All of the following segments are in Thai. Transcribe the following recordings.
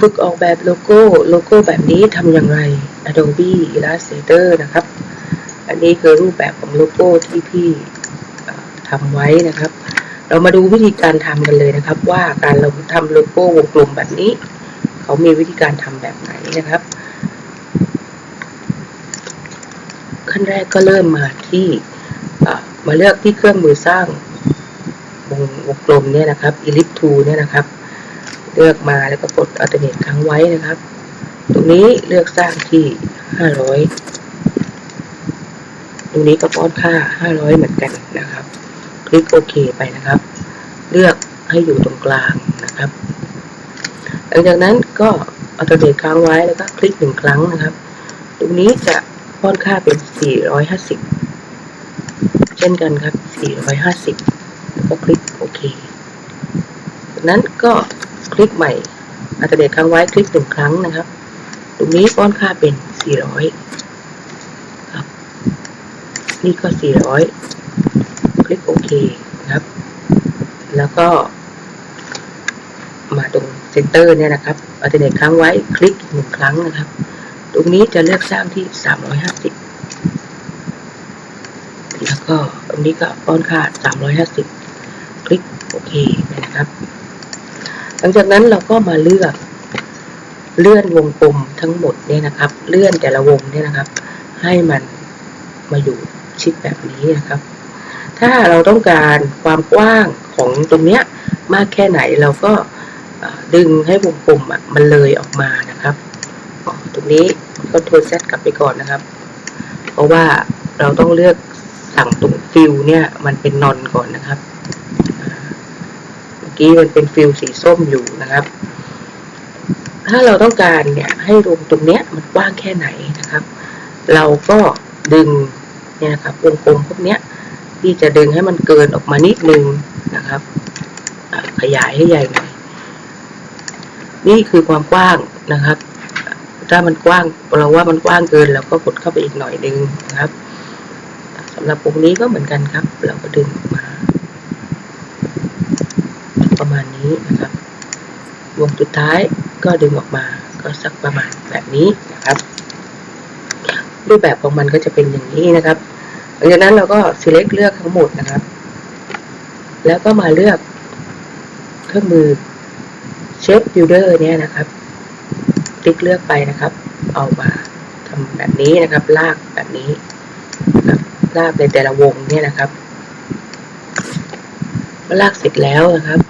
ฝึกออกแบบโลโก้ โลโก้แบบนี้ทำอย่างไร Adobe Illustrator นะครับ อันนี้คือรูปแบบของโลโก้ที่พี่ทำไว้นะครับ เรามาดูวิธีการทำกันเลยนะครับ ว่าการเราทำโลโก้วงกลมแบบนี้ เขามีวิธีการทำแบบไหนนะครับ ขั้นแรกก็เริ่มมาที่มาเลือกที่เครื่องมือสร้างวงวงกลมเนี่ยนะครับ Ellipse Tool เนี่ยนะครับ เลือกมาแล้วก็กด Alternate ค้างไว้นะครับ ตรงนี้เลือกสร้างที่ 500 ตรงนี้ก็ป้อนค่า 500 เหมือนกันนะครับ คลิกโอเคไปนะครับ เลือกให้อยู่ตรงกลางนะครับ หลังจากนั้นก็เอาตัวเดทค้างไว้แล้วก็คลิกหนึ่งครั้งนะครับ ตรงนี้จะป้อนค่าเป็น 450 เช่นกันครับ 450 แล้วก็คลิกโอเคจากนั้นก็ ลิกใหม่อัตเดตค้างไว้คลิกหนึ่งครั้งนะครับ ตรงนี้ป้อนค่าเป็น 400 ครับ นี่ก็ 400 คลิกโอเคนะครับ แล้วก็ มาตรงเซนเตอร์เนี่ยนะครับอัลเทอร์เนทค้างไว้คลิกหนึ่งครั้งนะครับ ตรงนี้จะเลือกสร้างที่ 350 แล้วก็ตรงนี้ก็ป้อนค่า 350 คลิกโอเคนะครับ หลังจากนั้นเราก็มาเลือกเลื่อนวงกลมทั้งหมดเนี่ยนะครับ เลื่อนแต่ละวงเนี่ยนะครับ ให้มันมาอยู่ชิดแบบนี้นะครับ ถ้าเราต้องการความกว้างของตรงเนี้ยมากแค่ไหนเราก็ดึงให้วงกลมอะมันเลยออกมานะครับ ตรงนี้ก็โทรเซตกลับไปก่อนนะครับ เพราะว่าเราต้องเลือกสั่งตรงฟิลเนี่ยมันเป็นนอนก่อนนะครับ กี้มันเป็นฟิลสีส้มอยู่นะครับ ถ้าเราต้องการเนี่ยให้วงตรงเนี้ยมันกว้างแค่ไหนนะครับ เราก็ดึงเนี่ยนะครับวงกลมพวกเนี้ยที่จะดึงให้มันเกินออกมานิดนึงนะครับ ขยายให้ใหญ่หน่อยนี่คือความกว้างนะครับ ถ้ามันกว้างเราว่ามันกว้างเกินเราก็กดเข้าไปอีกหน่อยนึงนะครับสำหรับวงนี้ก็เหมือนกันครับ เราก็ดึงออกมา มาณนี้นะครับ วงสุดท้ายก็ดึงออกมาก็สักประมาณแบบนี้นะครับ รูปแบบของมันก็จะเป็นอย่างนี้นะครับหลังจากนั้นเราก็ select เลือกทั้งหมดนะครับ แล้วก็มาเลือกเครื่องมือ shape builder เนี่ยนะครับ คลิกเลือกไปนะครับ เอามาทำแบบนี้นะครับ ลากแบบนี้นะครับลากในแต่ละวงเนี่ยนะครับเมื่อลากเสร็จแล้วนะครับ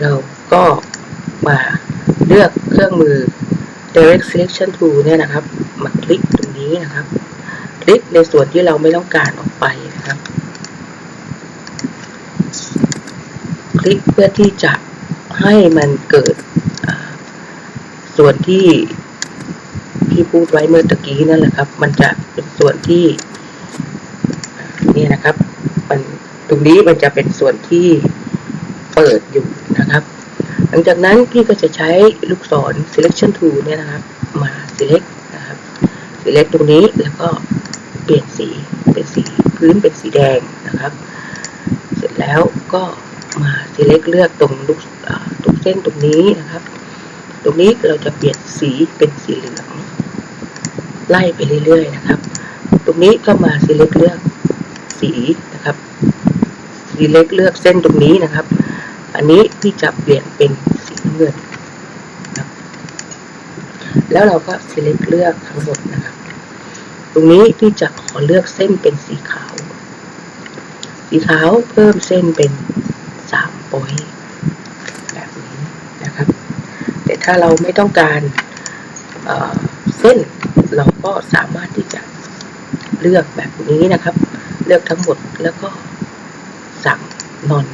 เราก็มาเลือกเครื่องมือ direct selection tool เนี่ยนะครับ มาคลิกตรงนี้นะครับ คลิกในส่วนที่เราไม่ต้องการออกไปนะครับ คลิกเพื่อที่จะให้มันเกิดส่วนที่ที่พูดไว้เมื่อตะกี้นั่นแหละครับ มันจะเป็นส่วนที่นี่นะครับ มันตรงนี้มันจะเป็นส่วนที่เปิดอยู่ นะครับ หลังจากนั้นพี่ก็จะใช้ลูกศร selection tool เนี่ยนะครับ มา select นะครับ select ตรงนี้แล้วก็เปลี่ยนสีเป็นสีพื้นเป็นสีแดงนะครับ เสร็จแล้วก็มา select เลือกตรงลูกตรงเส้นตรงนี้นะครับ ตรงนี้เราจะเปลี่ยนสีเป็นสีเหลืองไล่ไปเรื่อยๆนะครับ ตรงนี้ก็มา select เลือกสีนะครับ select เลือกเส้นตรงนี้นะครับ อันนี้พี่จะเปลี่ยนเป็นสีเงินนะแล้วเราก็ select เลือกทั้งหมดนะครับตรงนี้พี่จะขอเลือกเส้นเป็นสีขาว สีขาวเพิ่มเส้นเป็นสามปอยแบบนี้นะครับ แต่ถ้าเราไม่ต้องการเเส้นเราก็สามารถที่จะเลือกแบบนี้นะครับ เลือกทั้งหมดแล้วก็สั่งนอน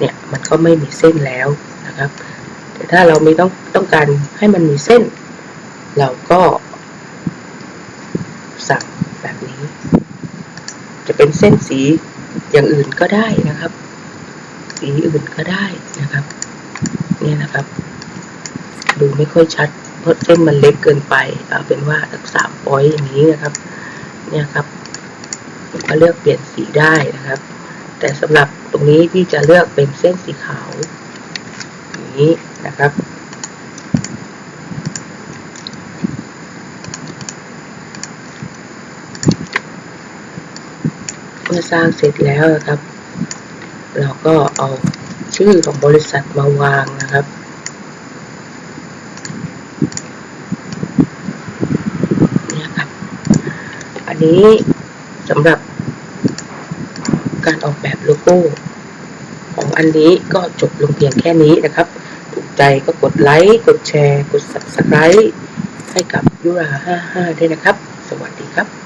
เนี่ยมันก็ไม่มีเส้นแล้วนะครับ แต่ถ้าเราไม่ต้องต้องการให้มันมีเส้น เราก็สั่งแบบนี้ จะเป็นเส้นสีอย่างอื่นก็ได้นะครับ สีอื่นก็ได้นะครับเนี่ยนะครับ ดูไม่ค่อยชัดเพราะเส้นมันเล็กเกินไปเอาเป็นว่าสักสามปอยอย่างนี้นะครับ เนี่ยครับผมก็เลือกเปลี่ยนสีได้นะครับ แต่สำหรับตรงนี้พี่จะเลือกเป็นเส้นสีขาวอย่างนี้นะครับ เมื่อสร้างเสร็จแล้วนะครับ เราก็เอาชื่อของบริษัทมาวางนะครับนี่ครับอันนี้สำหรับ การออกแบบโลโก้ ของอันนี้ก็จบลงเพียงแค่นี้นะครับ ถูกใจก็กดไลค์ กดแชร์ กด subscribe ให้กับยุรา55ด้วยนะครับ สวัสดีครับ